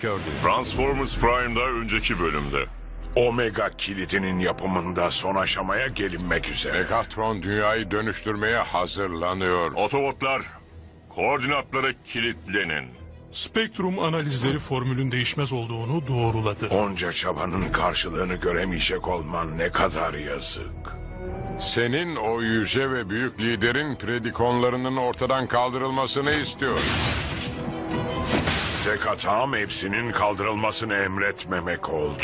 gördü. Transformers Prime'da önceki bölümde. Omega kilidinin yapımında son aşamaya gelinmek üzere. Megatron dünyayı dönüştürmeye hazırlanıyor. Otobotlar, koordinatlara kilitlenin. Spektrum analizleri formülün değişmez olduğunu doğruladı. Onca çabanın karşılığını göremeyecek olman ne kadar yazık. Senin o yüce ve büyük liderin predikonlarının ortadan kaldırılmasını istiyor. Tek hatam hepsinin kaldırılmasını emretmemek oldu.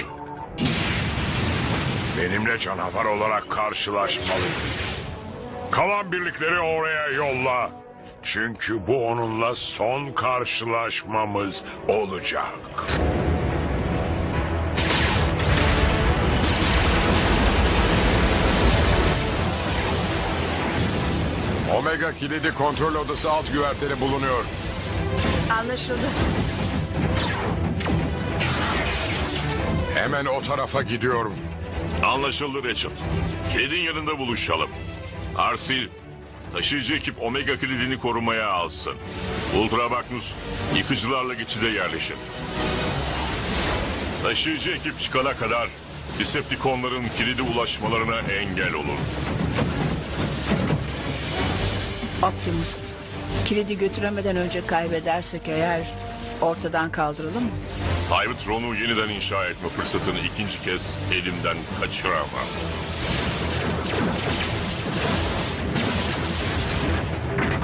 Benimle canavar olarak karşılaşmalıydı. Kalan birlikleri oraya yolla. Çünkü bu onunla son karşılaşmamız olacak. Omega kilidi kontrol odası alt güvertede bulunuyor. Anlaşıldı. Hemen o tarafa gidiyorum. Anlaşıldı Rachel. Kilidin yanında buluşalım. Arsi, taşıyıcı ekip Omega kilidini korumaya alsın. Ultra Magnus, yıkıcılarla geçide yerleşin. Taşıyıcı ekip çıkana kadar Decepticonların kilide ulaşmalarına engel olun. Optimus. Kilidi götüremeden önce kaybedersek eğer ortadan kaldıralım mı? Cybertron'u yeniden inşa etme fırsatını ikinci kez elimden kaçıramam.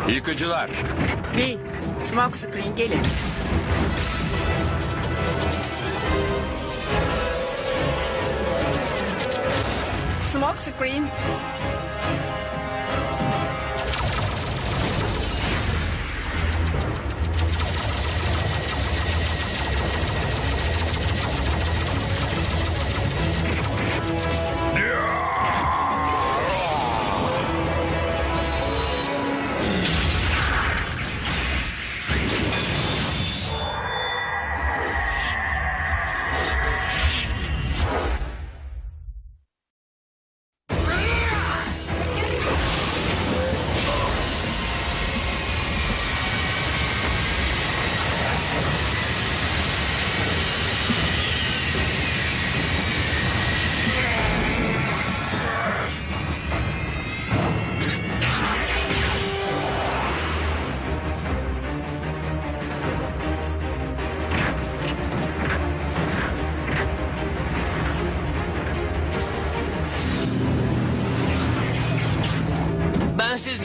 Yıkıcılar, Bir, smoke screen gelin. Smoke screen.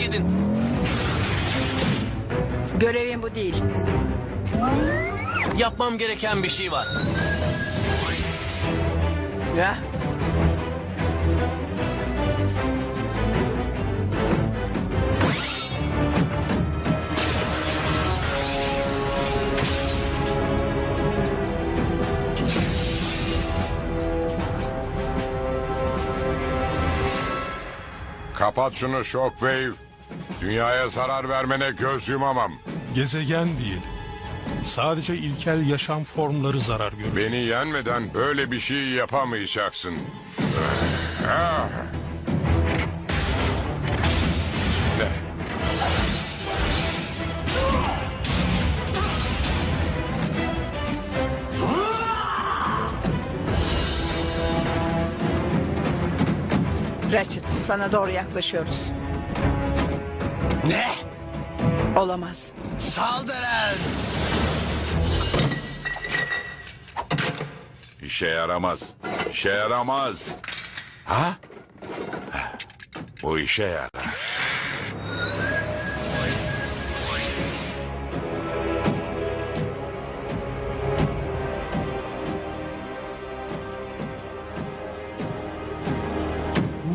Bensiz gidin. Görevin bu değil. Yapmam gereken bir şey var. Ya. Kapat şunu Shockwave. Dünyaya zarar vermene göz yumamam. Gezegen değil. Sadece ilkel yaşam formları zarar görecek. Beni yenmeden böyle bir şey yapamayacaksın. Ah. Ne? Ratchet sana doğru yaklaşıyoruz. Ne? Olamaz. Saldırın! İşe yaramaz. İşe yaramaz. Ha? Bu işe yarar.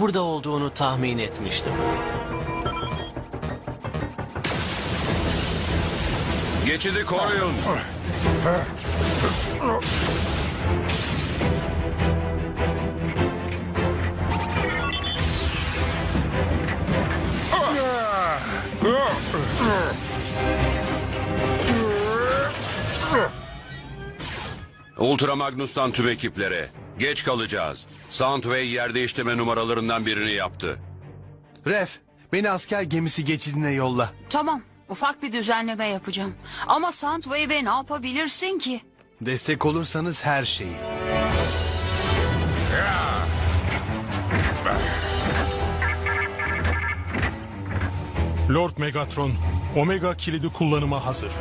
Burada olduğunu tahmin etmiştim. Geçidi koruyun. Ultra Magnus'tan tüm ekiplere. Geç kalacağız. Soundwave yer değiştirme numaralarından birini yaptı. Ref, beni asker gemisi geçidine yolla. Tamam. Ufak bir düzenleme yapacağım. Ama Soundwave'e ne yapabilirsin ki? Destek olursanız her şeyi. Lord Megatron, Omega kilidi kullanıma hazır.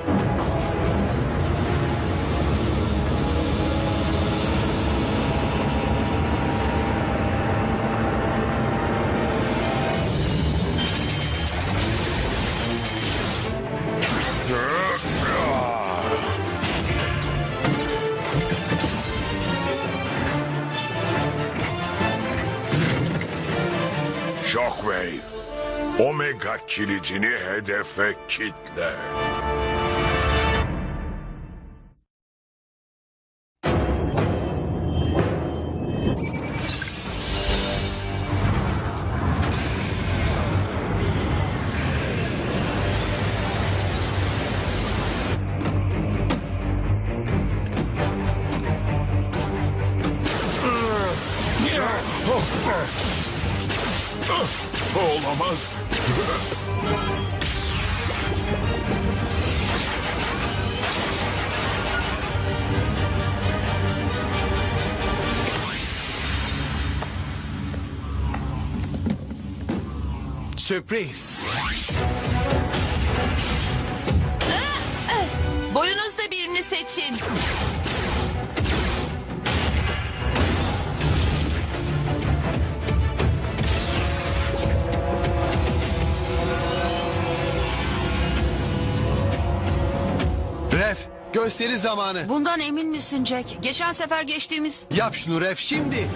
Shockwave. Omega kilicini hedefe kitle. Sürpriz. Boyunuzda birini seçin. Ref, gösteri zamanı. Bundan emin misin Jack? Geçen sefer geçtiğimiz... Yap şunu Ref şimdi.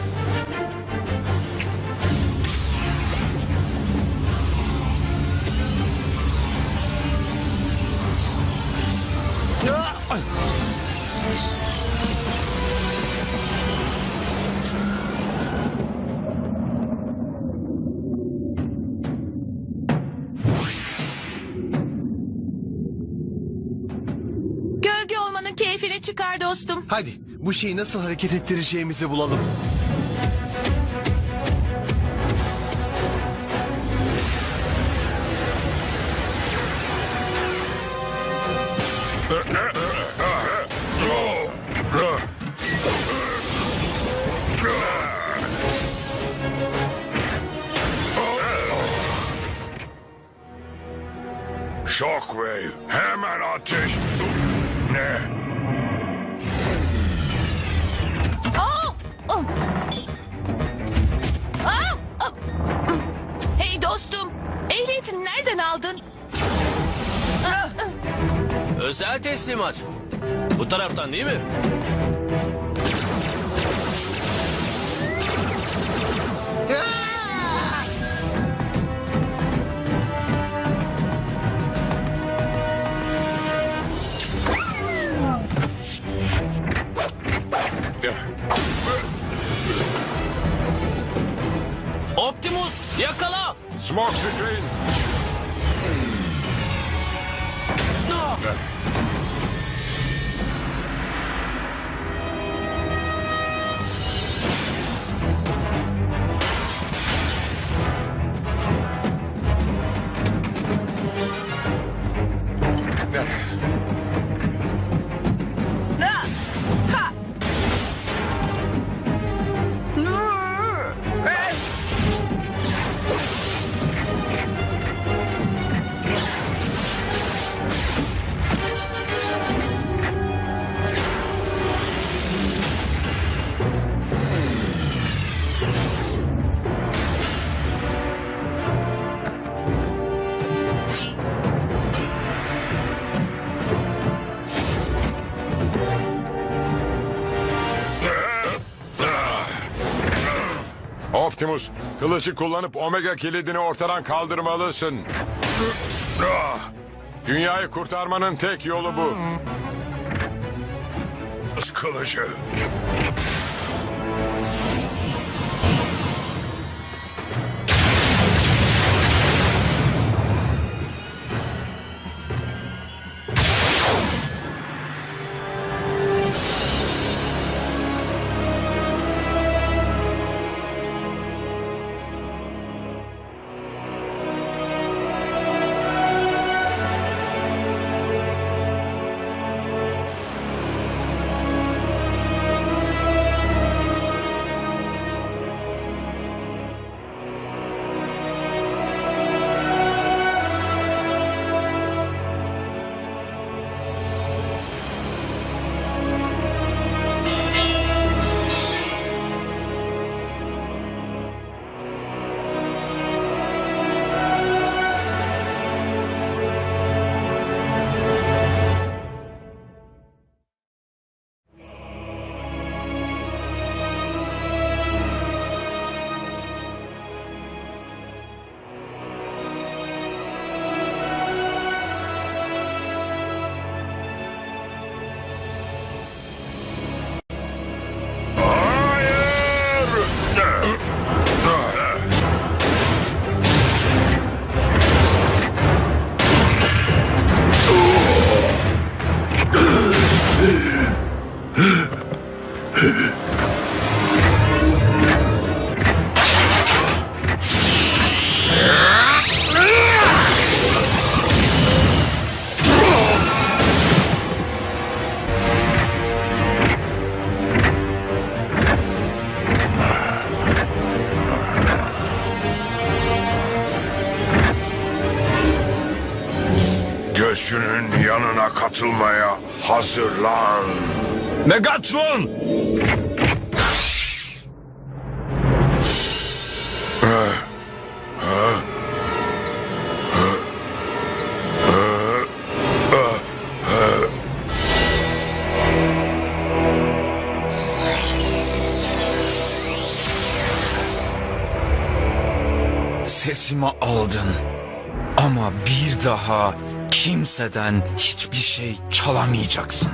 Dostum. Hadi bu şeyi nasıl hareket ettireceğimizi bulalım. Shockwave. Hemen ateş. Ne? Aa! Ah! Aa! Ah! Hey dostum, ehliyetini nereden aldın? Özel teslimat. Bu taraftan değil mi? Optimus yakala. Smoke screen. Optimus, kılıcı kullanıp Omega kilidini ortadan kaldırmalısın. Dünyayı kurtarmanın tek yolu bu. Kılıcı. Göçünün yanına katılmaya hazırlan. Megatron! Sesimi aldın. Ama bir daha kimseden hiçbir şey çalamayacaksın.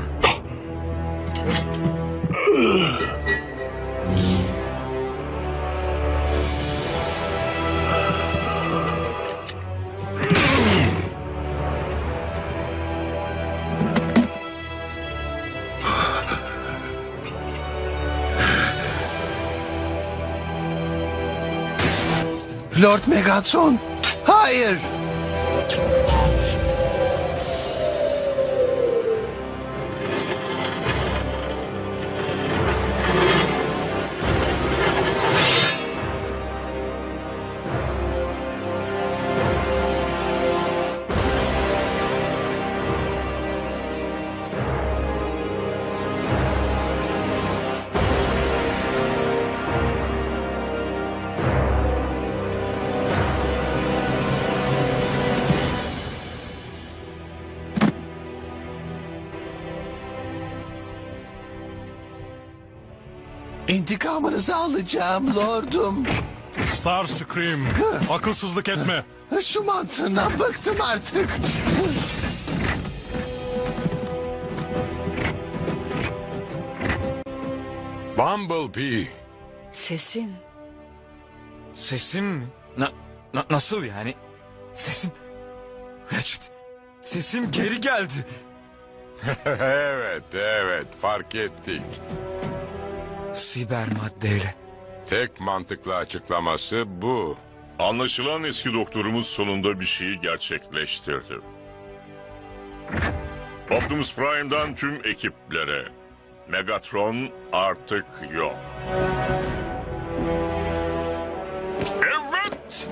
Lord Megatron. Hayır. İntikamınızı alacağım lordum. Starscream, akılsızlık etme. Şu mantığından bıktım artık. Bumblebee. Sesin. Sesim mi? Na, na- nasıl yani? Sesim... Ratchet, sesim geri geldi. evet, evet fark ettik. Siber maddeyle. Tek mantıklı açıklaması bu. Anlaşılan eski doktorumuz sonunda bir şeyi gerçekleştirdi. Optimus Prime'dan tüm ekiplere. Megatron artık yok. Evet!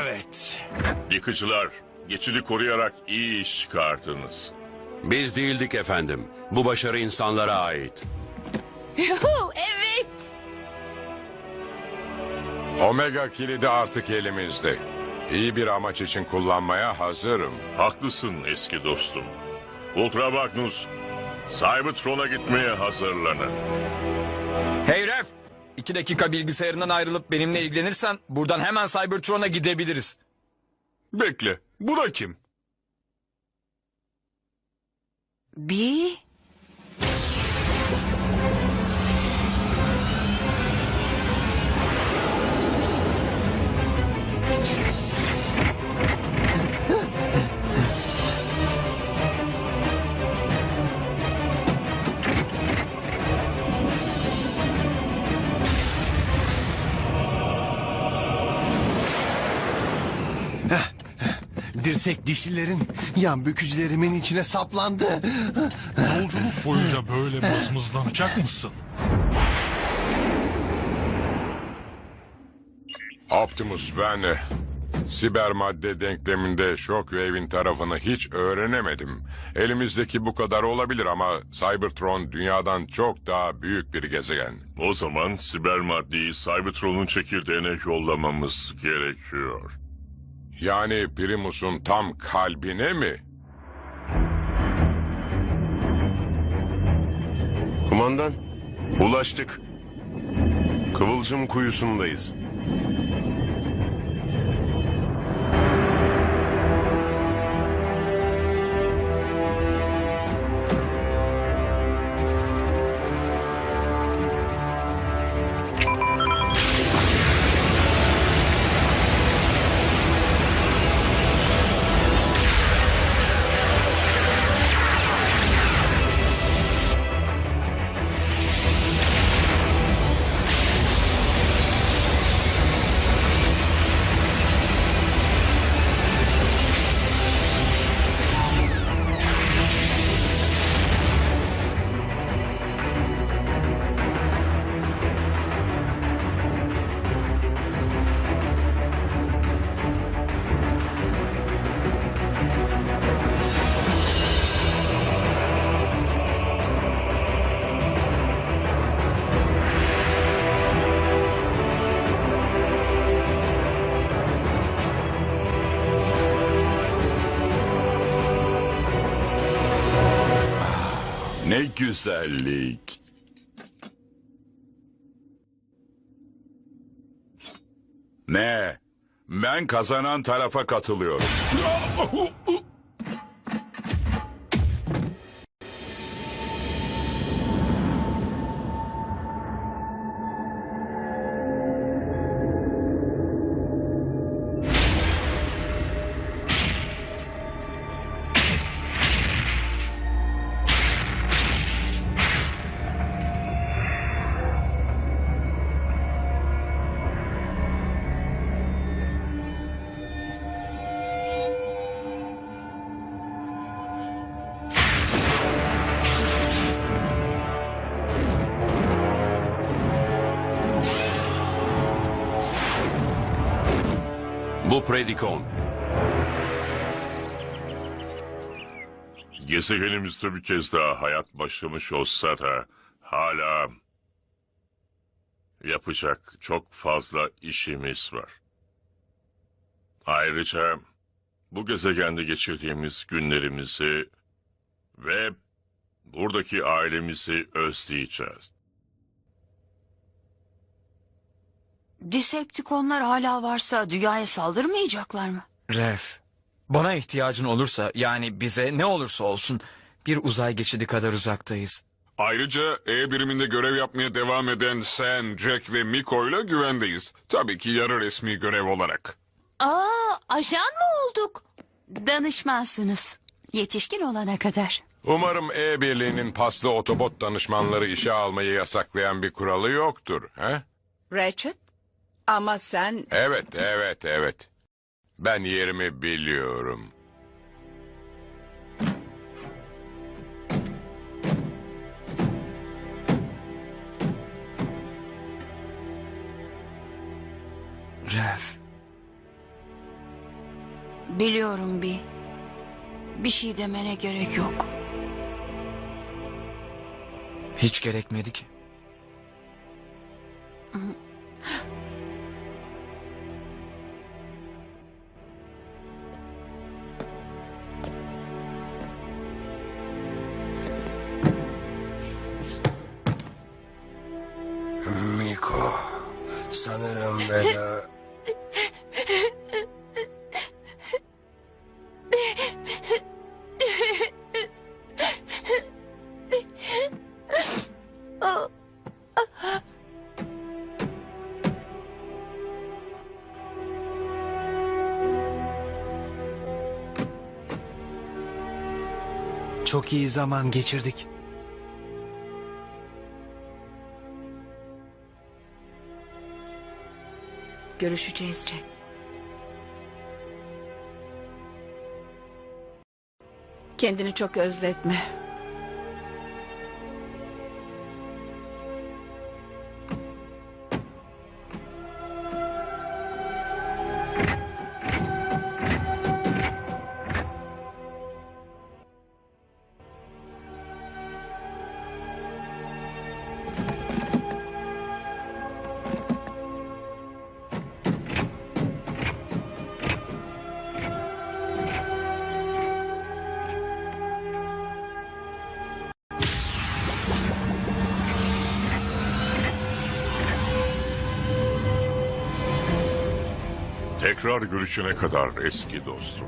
Evet. Yıkıcılar, geçidi koruyarak iyi iş çıkardınız. Biz değildik efendim. Bu başarı insanlara ait. Yuhu, evet. Omega kilidi artık elimizde. İyi bir amaç için kullanmaya hazırım. Haklısın eski dostum. Ultra Magnus, Cybertron'a gitmeye hazırlanın. Hey Ref! İki dakika bilgisayarından ayrılıp benimle ilgilenirsen buradan hemen Cybertron'a gidebiliriz. Bekle, bu da kim? Bir. Dirsek dişlilerin yan bükücülerimin içine saplandı. Yolculuk boyunca böyle mızmızlanacak mısın? Optimus ben e, siber madde denkleminde Shockwave'in tarafını hiç öğrenemedim. Elimizdeki bu kadar olabilir ama Cybertron dünyadan çok daha büyük bir gezegen. O zaman siber maddeyi Cybertron'un çekirdeğine yollamamız gerekiyor. Yani Primus'un tam kalbine mi? Kumandan, ulaştık. Kıvılcım kuyusundayız. Ne güzellik. Ne? Ben kazanan tarafa katılıyorum. Bu Predikon. Gezegenimizde bir kez daha hayat başlamış olsa da hala yapacak çok fazla işimiz var. Ayrıca bu gezegende geçirdiğimiz günlerimizi ve buradaki ailemizi özleyeceğiz. Decepticonlar hala varsa dünyaya saldırmayacaklar mı? Ref, bana ihtiyacın olursa yani bize ne olursa olsun bir uzay geçidi kadar uzaktayız. Ayrıca E biriminde görev yapmaya devam eden sen, Jack ve Miko ile güvendeyiz. Tabii ki yarı resmi görev olarak. Aa, ajan mı olduk? Danışmansınız. Yetişkin olana kadar. Umarım E-Birliği'nin paslı otobot danışmanları işe almayı yasaklayan bir kuralı yoktur. He? Ratchet? Ama sen... Evet, evet, evet. Ben yerimi biliyorum. Ref, Biliyorum bir. Bir şey demene gerek yok. hiç gerekmedi ki. Sanırım Bela... Çok iyi zaman geçirdik. Görüşeceğiz Jack. Kendini çok özletme. Tekrar görüşene kadar eski dostum.